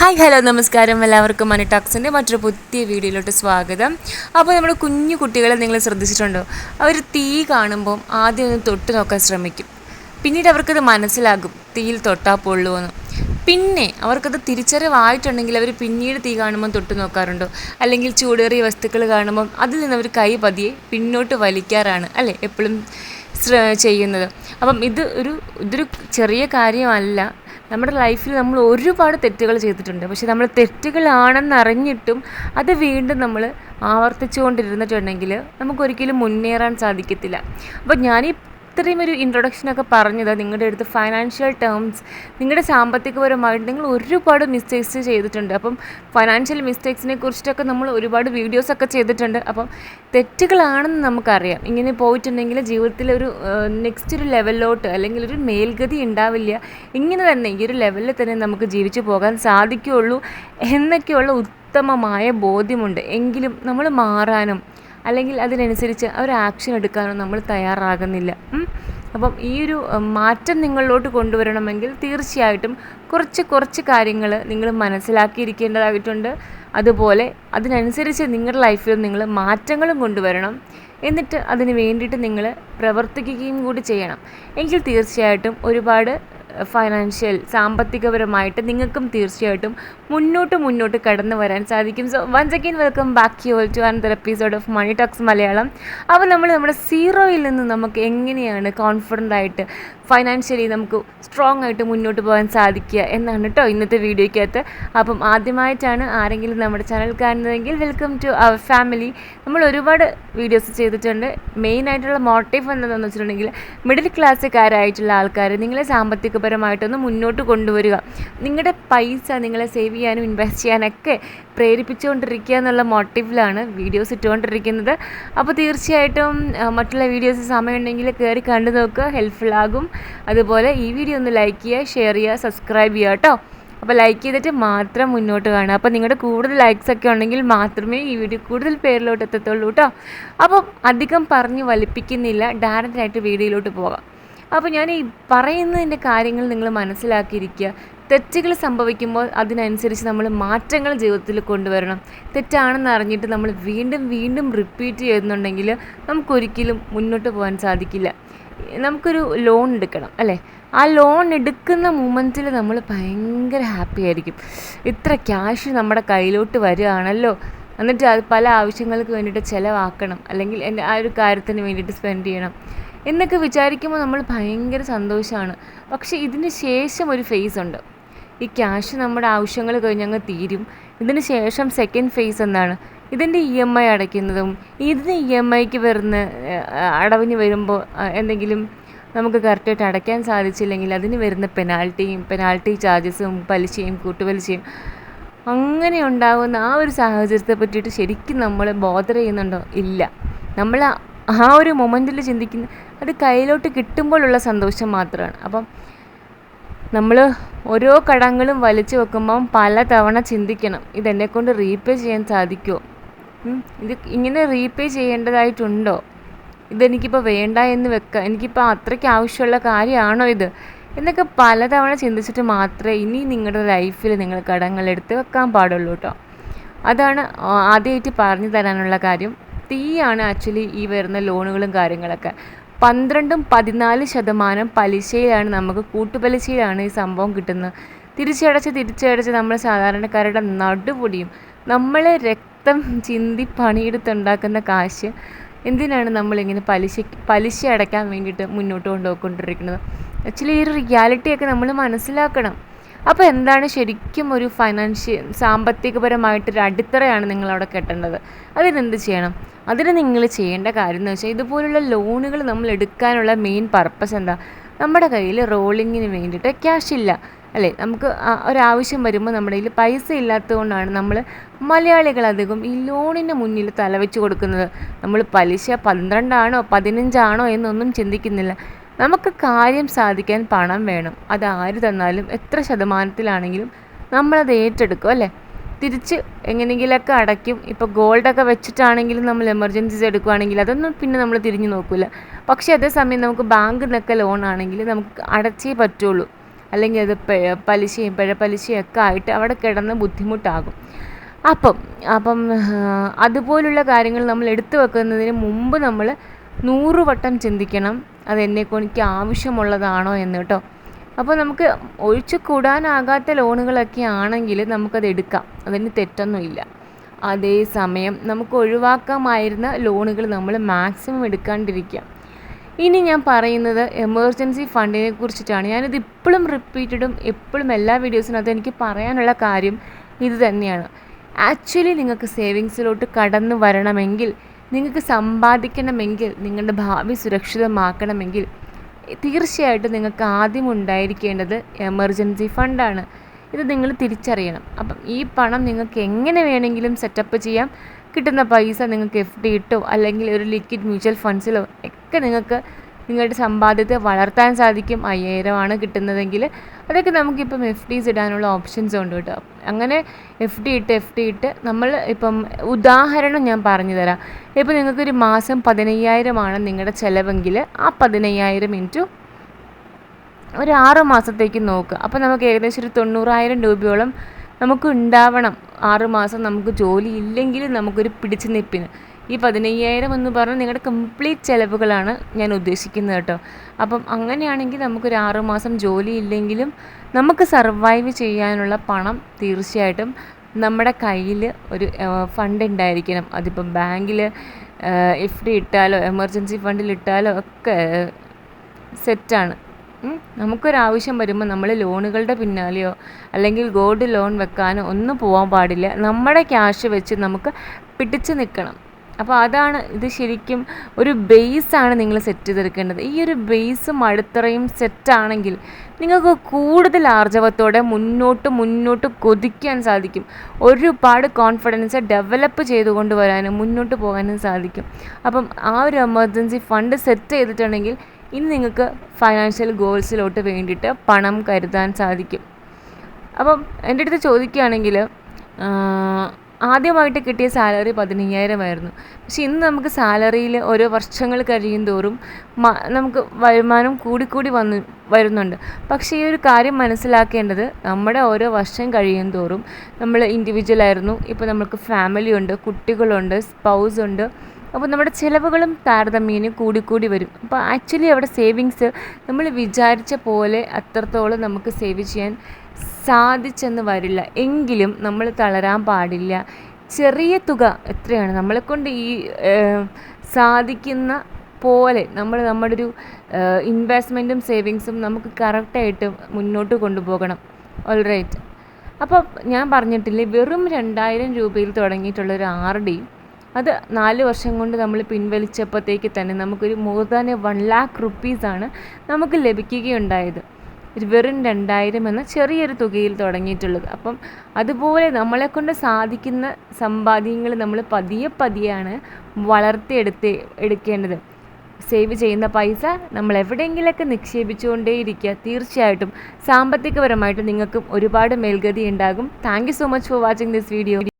Hi hello നമസ്കാരം. എല്ലാവർക്കും മണി ടാക്സിന്റെ മറ്റൊരു പുതിയ വീഡിയോയിലോട്ട് സ്വാഗതം. അപ്പോൾ നമ്മുടെ കുഞ്ഞു കുട്ടികളെ നിങ്ങൾ ശ്രദ്ധിച്ചിട്ടുണ്ടോ? അവർ തീ കാണുമ്പോൾ ആദ്യം ഒന്ന് തൊട്ട് നോക്കാൻ ശ്രമിക്കും. പിന്നീട് അവർക്കത് മനസ്സിലാകും തീയിൽ തൊട്ടാൽ പൊള്ളുമെന്ന് പിന്നെ അവർക്കത് തിരിച്ചറിവായിട്ടുണ്ടെങ്കിൽ അവർ പിന്നീട് തീ കാണുമ്പോൾ തൊട്ട് നോക്കാറുണ്ടോ? അല്ലെങ്കിൽ ചൂടേറിയ വസ്തുക്കൾ കാണുമ്പോൾ അതിൽ നിന്ന് അവർ കൈ പതിയെ പിന്നോട്ട് വലിക്കാറാണ് അല്ലേ എപ്പോഴും ചെയ്യുന്നത്. അപ്പം ഇത് ഒരു ഇതൊരു ചെറിയ കാര്യമല്ല. നമ്മുടെ ലൈഫിൽ നമ്മൾ ഒരുപാട് തെറ്റുകൾ ചെയ്തിട്ടുണ്ട്. പക്ഷെ നമ്മൾ തെറ്റുകളാണെന്ന് അറിഞ്ഞിട്ടും അത് വീണ്ടും നമ്മൾ ആവർത്തിച്ചുകൊണ്ടിരുന്നിട്ടുണ്ടെങ്കിൽ നമുക്കൊരിക്കലും മുന്നേറാൻ സാധിക്കത്തില്ല. അപ്പോൾ ഞാനീ ഇത്രയും ഒരു ഇൻട്രൊഡക്ഷനൊക്കെ പറഞ്ഞത് നിങ്ങളുടെ അടുത്ത് ഫൈനാൻഷ്യൽ ടേംസ് നിങ്ങളുടെ സാമ്പത്തികപരമായിട്ട് നിങ്ങൾ ഒരുപാട് മിസ്റ്റേക്സ് ചെയ്തിട്ടുണ്ട്. അപ്പം ഫൈനാൻഷ്യൽ മിസ്റ്റേക്സിനെ കുറിച്ചിട്ടൊക്കെ നമ്മൾ ഒരുപാട് വീഡിയോസൊക്കെ ചെയ്തിട്ടുണ്ട്. അപ്പം തെറ്റുകളാണെന്ന് നമുക്കറിയാം. ഇങ്ങനെ പോയിട്ടുണ്ടെങ്കിൽ ജീവിതത്തിൽ ഒരു നെക്സ്റ്റ് ഒരു ലെവലിലോട്ട് അല്ലെങ്കിൽ ഒരു മേൽഗതി ഉണ്ടാവില്ല. ഇങ്ങനെ തന്നെ ഈ ഒരു ലെവലിൽ തന്നെ നമുക്ക് ജീവിച്ചു പോകാൻ സാധിക്കുകയുള്ളൂ എന്നൊക്കെയുള്ള ഉത്തമമായ ബോധ്യമുണ്ട്. എങ്കിലും നമ്മൾ മാറാനും അല്ലെങ്കിൽ അതിനനുസരിച്ച് ഒരു ആക്ഷൻ എടുക്കാനോ നമ്മൾ തയ്യാറാകുന്നില്ല. അപ്പം ഈ ഒരു മാറ്റം നിങ്ങളിലോട്ട് കൊണ്ടുവരണമെങ്കിൽ തീർച്ചയായിട്ടും കുറച്ച് കുറച്ച് കാര്യങ്ങൾ നിങ്ങൾ മനസ്സിലാക്കിയിരിക്കേണ്ടതായിട്ടുണ്ട്. അതുപോലെ അതിനനുസരിച്ച് നിങ്ങളുടെ ലൈഫിൽ നിങ്ങൾ മാറ്റങ്ങളും കൊണ്ടുവരണം. എന്നിട്ട് അതിന് വേണ്ടിയിട്ട് നിങ്ങൾ പ്രവർത്തിക്കുകയും കൂടി ചെയ്യണം. എങ്കിൽ തീർച്ചയായിട്ടും ഒരുപാട് ഫൈനാൻഷ്യൽ സാമ്പത്തികപരമായിട്ട് നിങ്ങൾക്കും തീർച്ചയായിട്ടും മുന്നോട്ട് മുന്നോട്ട് കടന്നു വരാൻ സാധിക്കും. So once again welcome back you to another episode of money talks Malayalam. അപ്പോൾ നമ്മൾ നമ്മുടെ സീറോയിൽ നിന്ന് നമുക്ക് എങ്ങനെയാണ് കോൺഫിഡന്റ് ആയിട്ട് ഫൈനാൻഷ്യലി നമുക്ക് സ്ട്രോങ് ആയിട്ട് മുന്നോട്ട് പോകാൻ സാധിക്കുക എന്നാണ് കേട്ടോ ഇന്നത്തെ വീഡിയോയ്ക്കകത്ത്. അപ്പം ആദ്യമായിട്ടാണ് ആരെങ്കിലും നമ്മുടെ ചാനൽ കാണുന്നതെങ്കിൽ വെൽക്കം ടു അവർ ഫാമിലി നമ്മൾ ഒരുപാട് വീഡിയോസ് ചെയ്തിട്ടുണ്ട്. മെയിൻ ആയിട്ടുള്ള മോട്ടീവ് എന്താണെന്ന് വെച്ചിട്ടുണ്ടെങ്കിൽ മിഡിൽ ക്ലാസ്സുകാരായിട്ടുള്ള ആൾക്കാർ നിങ്ങളെ സാമ്പത്തികപരമായിട്ടൊന്ന് മുന്നോട്ട് കൊണ്ടുവരിക. നിങ്ങളുടെ പൈസ നിങ്ങളെ സേവ് ചെയ്യാനും ഇൻവെസ്റ്റ് ചെയ്യാനൊക്കെ പ്രേരിപ്പിച്ചുകൊണ്ടിരിക്കുക എന്നുള്ള മോട്ടീവിലാണ് വീഡിയോസ് ഇട്ടുകൊണ്ടിരിക്കുന്നത്. അപ്പോൾ തീർച്ചയായിട്ടും മറ്റുള്ള വീഡിയോസ് സമയമുണ്ടെങ്കിൽ കയറി കണ്ടു നോക്കുക. ഹെൽപ്ഫുൾ ആകും. അതുപോലെ ഈ വീഡിയോ ഒന്ന് ലൈക്ക് ചെയ്യുക ഷെയർ ചെയ്യുക സബ്സ്ക്രൈബ് ചെയ്യുക കേട്ടോ അപ്പോൾ ലൈക്ക് ചെയ്തിട്ട് മാത്രം മുന്നോട്ട് കാണുക. അപ്പോൾ നിങ്ങളുടെ കൂടുതൽ ലൈക്സ് ഒക്കെ ഉണ്ടെങ്കിൽ മാത്രമേ ഈ വീഡിയോ കൂടുതൽ പേരിലോട്ട് എത്തത്തുള്ളൂ കേട്ടോ അപ്പം അധികം പറഞ്ഞ് വലിപ്പിക്കുന്നില്ല. ഡയറക്റ്റായിട്ട് വീഡിയോയിലോട്ട് പോകാം. അപ്പോൾ ഞാൻ ഈ പറയുന്നതിന്റെ കാര്യങ്ങൾ നിങ്ങൾ മനസ്സിലാക്കിയിരിക്കുക. തെറ്റുകൾ സംഭവിക്കുമ്പോൾ അതിനനുസരിച്ച് നമ്മൾ മാറ്റങ്ങൾ ജീവിതത്തിൽ കൊണ്ടുവരണം. തെറ്റാണെന്ന് അറിഞ്ഞിട്ട് നമ്മൾ വീണ്ടും വീണ്ടും റിപ്പീറ്റ് ചെയ്യുന്നുണ്ടെങ്കിൽ നമുക്കൊരിക്കലും മുന്നോട്ട് പോകാൻ സാധിക്കില്ല. നമുക്കൊരു ലോൺ എടുക്കണം അല്ലേ? ആ ലോൺ എടുക്കുന്ന മൂമെന്റിൽ നമ്മൾ ഭയങ്കര ഹാപ്പി ആയിരിക്കും. ഇത്ര ക്യാഷ് നമ്മുടെ കയ്യിലോട്ട് വരികയാണല്ലോ. എന്നിട്ട് അത് പല ആവശ്യങ്ങൾക്ക് വേണ്ടിയിട്ട് ചിലവാക്കണം. അല്ലെങ്കിൽ എന്റെ ആ ഒരു കാര്യത്തിന് വേണ്ടിയിട്ട് സ്പെൻഡ് ചെയ്യണം. എന്നൊക്കെ വിചാരിക്കുമ്പോൾ നമ്മൾ ഭയങ്കര സന്തോഷമാണ്. പക്ഷേ ഇതിന് ശേഷം ഒരു ഫേസ് ഉണ്ട്. ഈ ക്യാഷ് നമ്മുടെ ആവശ്യങ്ങൾ കഴിഞ്ഞങ്ങ് തീരും. ഇതിന് ശേഷം സെക്കൻഡ് ഫേസ് എന്നാണ് ഇതിന്റെ ഇ എം ഐ അടയ്ക്കുന്നതും ഇതിന് ഇ എം ഐക്ക് വരുന്ന അടവിന് വരുമ്പോൾ എന്തെങ്കിലും നമുക്ക് കറക്റ്റായിട്ട് അടയ്ക്കാൻ സാധിച്ചില്ലെങ്കിൽ അതിന് വരുന്ന പെനാൽറ്റിയും പെനാൽറ്റി ചാർജസും പലിശയും കൂട്ടുപലിശയും അങ്ങനെ ഉണ്ടാകുന്ന ആ ഒരു സാഹചര്യത്തെ പറ്റിയിട്ട് ശരിക്കും നമ്മൾ ബോധർ ചെയ്യുന്നുണ്ടോ? ഇല്ല. നമ്മൾ ആ ഒരു മൊമെന്റിൽ ചിന്തിക്കുന്ന അത് കയ്യിലോട്ട് കിട്ടുമ്പോഴുള്ള സന്തോഷം മാത്രമാണ്. അപ്പം നമ്മൾ ഓരോ കടങ്ങളും വലിച്ചു വെക്കുമ്പം പല തവണ ചിന്തിക്കണം ഇതെന്നെ കൊണ്ട് റീപേ ചെയ്യാൻ സാധിക്കുമോ ഇത് ഇങ്ങനെ റീപേ ചെയ്യേണ്ടതായിട്ടുണ്ടോ? ഇതെനിക്കിപ്പോൾ വേണ്ട എന്ന് വെക്കാം എനിക്കിപ്പോൾ അത്രയ്ക്ക് ആവശ്യമുള്ള കാര്യമാണോ ഇത്? എന്നൊക്കെ പലതവണ ചിന്തിച്ചിട്ട് മാത്രമേ ഇനി നിങ്ങളുടെ ലൈഫിൽ നിങ്ങൾ കടങ്ങളെടുത്ത് വെക്കാൻ പാടുള്ളൂ കേട്ടോ അതാണ് ആദ്യമായിട്ട് പറഞ്ഞു തരാനുള്ള കാര്യം. തീയാണ് ആക്ച്വലി ഈ വരുന്ന ലോണുകളും കാര്യങ്ങളൊക്കെ. പന്ത്രണ്ടും പതിനാല് ശതമാനം പലിശയിലാണ് നമുക്ക് കൂട്ടുപലിശയിലാണ് ഈ സംഭവം കിട്ടുന്നത്. തിരിച്ചടച്ച് തിരിച്ചടച്ച് നമ്മൾ സാധാരണക്കാരുടെ നടുപൊടിയും നമ്മളെ രക്തം ചിന്തി പണിയെടുത്തുണ്ടാക്കുന്ന കാശ് എന്തിനാണ് നമ്മളിങ്ങനെ പലിശ പലിശ അടയ്ക്കാൻ വേണ്ടിയിട്ട് മുന്നോട്ട് കൊണ്ടുപോയിക്കൊണ്ടിരിക്കുന്നത്? ആക്ച്വലി ഈ ഒരു റിയാലിറ്റിയൊക്കെ നമ്മൾ മനസ്സിലാക്കണം. അപ്പോൾ എന്താണ് ശരിക്കും ഒരു ഫൈനാൻഷ്യൽ സാമ്പത്തികപരമായിട്ടൊരു അടിത്തറയാണ് നിങ്ങളവിടെ കെട്ടേണ്ടത്? അതിനെന്ത് ചെയ്യണം? അതിന് നിങ്ങൾ ചെയ്യേണ്ട കാര്യം എന്ന് വെച്ചാൽ ഇതുപോലുള്ള ലോണുകൾ നമ്മൾ എടുക്കാനുള്ള മെയിൻ പർപ്പസ് എന്താ? നമ്മുടെ കയ്യിൽ റോളിങ്ങിന് വേണ്ടിയിട്ട് ക്യാഷ് ഇല്ല. അല്ലേ? നമുക്ക് ഒരാവശ്യം വരുമ്പോൾ നമ്മുടെ കയ്യിൽ പൈസ ഇല്ലാത്തതുകൊണ്ടാണ് നമ്മൾ മലയാളികൾ അധികം ഈ ലോണിന് മുന്നിൽ തലവെച്ച് കൊടുക്കുന്നത്. നമ്മൾ പലിശ പന്ത്രണ്ടാണോ പതിനഞ്ചാണോ എന്നൊന്നും ചിന്തിക്കുന്നില്ല. നമുക്ക് കാര്യം സാധിക്കാൻ പണം വേണം. അത് ആര് തന്നാലും എത്ര ശതമാനത്തിലാണെങ്കിലും നമ്മളത് ഏറ്റെടുക്കും അല്ലേ? തിരിച്ച് എങ്ങനെയെങ്കിലൊക്കെ അടയ്ക്കും. ഇപ്പോൾ ഗോൾഡൊക്കെ വെച്ചിട്ടാണെങ്കിലും നമ്മൾ എമർജൻസീസ് എടുക്കുകയാണെങ്കിൽ അതൊന്നും പിന്നെ നമ്മൾ തിരിഞ്ഞു നോക്കില്ല പക്ഷേ അതേസമയം നമുക്ക് ബാങ്കിൽ നിന്നൊക്കെ ലോൺ ആണെങ്കിൽ നമുക്ക് അടച്ചേ പറ്റുള്ളൂ. അല്ലെങ്കിൽ അത് പലിശയും പിഴപ്പലിശയും ഒക്കെ ആയിട്ട് അവിടെ കിടന്ന് ബുദ്ധിമുട്ടാകും. അപ്പം അപ്പം അതുപോലുള്ള കാര്യങ്ങൾ നമ്മൾ എടുത്തു വെക്കുന്നതിന് മുമ്പ് നമ്മൾ നൂറ് വട്ടം ചിന്തിക്കണം. അത് എനിക്ക് ആവശ്യമുള്ളതാണോ എന്ന് കേട്ടോ. അപ്പോൾ നമുക്ക് ഒഴിച്ചു കൂടാനാകാത്ത ലോണുകളൊക്കെ ആണെങ്കിൽ നമുക്കത് എടുക്കാം. അതിന് തെറ്റൊന്നുമില്ല. അതേസമയം നമുക്ക് ഒഴിവാക്കാമായിരുന്ന ലോണുകൾ നമ്മൾ മാക്സിമം എടുക്കാണ്ടിരിക്കുക ഇനി ഞാൻ പറയുന്നത് എമർജൻസി ഫണ്ടിനെ കുറിച്ചിട്ടാണ്. ഞാനിത് ഇപ്പോഴും റിപ്പീറ്റഡും എപ്പോഴും എല്ലാ വീഡിയോസിനകത്തും എനിക്ക് പറയാനുള്ള കാര്യം ഇത് തന്നെയാണ്. ആക്ച്വലി നിങ്ങൾക്ക് സേവിങ്സിലോട്ട് കടന്നു വരണമെങ്കിൽ നിങ്ങൾക്ക് സമ്പാദിക്കണമെങ്കിൽ നിങ്ങളുടെ ഭാവി സുരക്ഷിതമാക്കണമെങ്കിൽ തീർച്ചയായിട്ടും നിങ്ങൾക്ക് ആദ്യം ഉണ്ടായിരിക്കേണ്ടത് എമർജൻസി ഫണ്ടാണ് ഇത് നിങ്ങൾ തിരിച്ചറിയണം. അപ്പം ഈ പണം നിങ്ങൾക്ക് എങ്ങനെ വേണമെങ്കിലും സെറ്റപ്പ് ചെയ്യാം. കിട്ടുന്ന പൈസ നിങ്ങൾക്ക് എഫ് ഡി ഇട്ടോ അല്ലെങ്കിൽ ഒരു ലിക്വിഡ് മ്യൂച്വൽ ഫണ്ട്സിലോ ഒക്കെ നിങ്ങൾക്ക് നിങ്ങളുടെ സമ്പാദ്യത്തെ വളർത്താൻ സാധിക്കും. അയ്യായിരമാണ് കിട്ടുന്നതെങ്കിൽ അതൊക്കെ നമുക്കിപ്പം എഫ് ഡീസ് ഇടാനുള്ള ഓപ്ഷൻസ് ഉണ്ട് കേട്ടോ. അങ്ങനെ എഫ് ഡി ഇട്ട് എഫ് ഡി ഇട്ട് നമ്മൾ ഇപ്പം ഉദാഹരണം ഞാൻ പറഞ്ഞു തരാം. ഇപ്പം നിങ്ങൾക്കൊരു മാസം പതിനയ്യായിരമാണ് നിങ്ങളുടെ ചിലവെങ്കിൽ ആ പതിനയ്യായിരം ഇന്റു ഒരു ആറ് മാസത്തേക്ക് നോക്കുക അപ്പോൾ നമുക്ക് ഏകദേശം ഒരു തൊണ്ണൂറായിരം രൂപയോളം നമുക്ക് ഉണ്ടാവണം. ആറ് മാസം നമുക്ക് ജോലി ഇല്ലെങ്കിൽ നമുക്കൊരു പിടിച്ചു നിൽപ്പിന്. ഈ പതിനയ്യായിരം എന്ന് പറഞ്ഞാൽ നിങ്ങളുടെ കംപ്ലീറ്റ് ചിലവുകളാണ് ഞാൻ ഉദ്ദേശിക്കുന്നത് കേട്ടോ. അപ്പം അങ്ങനെയാണെങ്കിൽ നമുക്കൊരു ആറുമാസം ജോലി ഇല്ലെങ്കിലും നമുക്ക് സർവൈവ് ചെയ്യാനുള്ള പണം തീർച്ചയായിട്ടും നമ്മുടെ കയ്യിൽ ഒരു ഫണ്ട് ഉണ്ടായിരിക്കണം. അതിപ്പം ബാങ്കിൽ എഫ് ഡി ഇട്ടാലോ എമർജൻസി ഫണ്ടിൽ ഇട്ടാലോ ഒക്കെ സെറ്റാണ് നമുക്കൊരാവശ്യം വരുമ്പോൾ നമ്മൾ ലോണുകളുടെ പിന്നാലെയോ അല്ലെങ്കിൽ ഗോൾഡ് ലോൺ വെക്കാനോ ഒന്നും പോകാൻ പാടില്ല. നമ്മുടെ ക്യാഷ് വെച്ച് നമുക്ക് പിടിച്ചു നിൽക്കണം അപ്പോൾ അതാണ് ഇത് ശരിക്കും ഒരു ബേസാണ് നിങ്ങൾ സെറ്റ് ചെയ്തെടുക്കേണ്ടത്. ഈ ഒരു ബേസും അടിത്തറയും സെറ്റാണെങ്കിൽ നിങ്ങൾക്ക് കൂടുതൽ ആർജവത്തോടെ മുന്നോട്ട് മുന്നോട്ട് കൊതിക്കാൻ സാധിക്കും. ഒരുപാട് കോൺഫിഡൻസ് ഡെവലപ്പ് ചെയ്തുകൊണ്ട് കൊണ്ടുവരാനും മുന്നോട്ട് പോകാനും സാധിക്കും. അപ്പം ആ ഒരു എമർജൻസി ഫണ്ട് സെറ്റ് ചെയ്തിട്ടുണ്ടെങ്കിൽ ഇനി നിങ്ങൾക്ക് ഫൈനാൻഷ്യൽ ഗോൾസിലോട്ട് വേണ്ടിയിട്ട് പണം കരുതാൻ സാധിക്കും. അപ്പം എന്റെ അടുത്ത് ചോദിക്കുകയാണെങ്കിൽ ആദ്യമായിട്ട് കിട്ടിയ സാലറി പതിനയ്യായിരമായിരുന്നു. പക്ഷെ ഇന്ന് നമുക്ക് സാലറിയിൽ ഓരോ വർഷങ്ങൾ കഴിയും തോറും നമുക്ക് വരുമാനം കൂടിക്കൂടി വന്ന് വരുന്നുണ്ട്. പക്ഷേ ഈ ഒരു കാര്യം മനസ്സിലാക്കേണ്ടത് നമ്മുടെ ഓരോ വർഷം കഴിയും തോറും നമ്മൾ ഇൻഡിവിജ്വൽ ആയിരുന്നു. ഇപ്പോൾ നമുക്ക് ഫാമിലി ഉണ്ട് കുട്ടികളുണ്ട് സ്പൗസ് ഉണ്ട്. അപ്പോൾ നമ്മുടെ ചിലവുകളും താരതമ്യേന കൂടിക്കൂടി വരും. അപ്പോൾ ആക്ച്വലി അവിടെ സേവിങ്സ് നമ്മൾ വിചാരിച്ച പോലെ അത്രത്തോളം നമുക്ക് സേവ് ചെയ്യാൻ സാധിച്ചെന്ന് വരില്ല. എങ്കിലും നമ്മൾ തളരാൻ പാടില്ല. ചെറിയ തുക എത്രയാണ്? നമ്മളെക്കൊണ്ട് ഈ സാധിക്കുന്ന പോലെ നമ്മൾ നമ്മുടെ ഒരു ഇൻവെസ്റ്റ്മെന്റും സേവിങ്സും നമുക്ക് കറക്റ്റായിട്ട് മുന്നോട്ട് കൊണ്ടുപോകണം. ഓൾ റൈറ്റ് അപ്പോൾ ഞാൻ പറഞ്ഞിട്ടില്ലേ വെറും രണ്ടായിരം രൂപയിൽ തുടങ്ങിയിട്ടുള്ള ഒരു ആർ ഡി അത് നാല് വർഷം കൊണ്ട് നമ്മൾ പിൻവലിച്ചപ്പോഴത്തേക്ക് തന്നെ നമുക്കൊരു more than a one lakh റുപ്പീസാണ് നമുക്ക് ലഭിക്കുകയുണ്ടായത്. വെറും രണ്ടായിരം എന്ന ചെറിയൊരു തുകയിൽ തുടങ്ങിയിട്ടുള്ളത്. അപ്പം അതുപോലെ നമ്മളെക്കൊണ്ട് സാധിക്കുന്ന സമ്പാദ്യങ്ങൾ നമ്മൾ പതിയെ പതിയാണ് വളർത്തിയെടുത്ത് എടുക്കേണ്ടത്. സേവ് ചെയ്യുന്ന പൈസ നമ്മൾ എവിടെയെങ്കിലൊക്കെ നിക്ഷേപിച്ചുകൊണ്ടേയിരിക്കുക. തീർച്ചയായിട്ടും സാമ്പത്തികപരമായിട്ട് നിങ്ങൾക്കും ഒരുപാട് മേൽഗതി ഉണ്ടാകും. Thank you so much for watching this video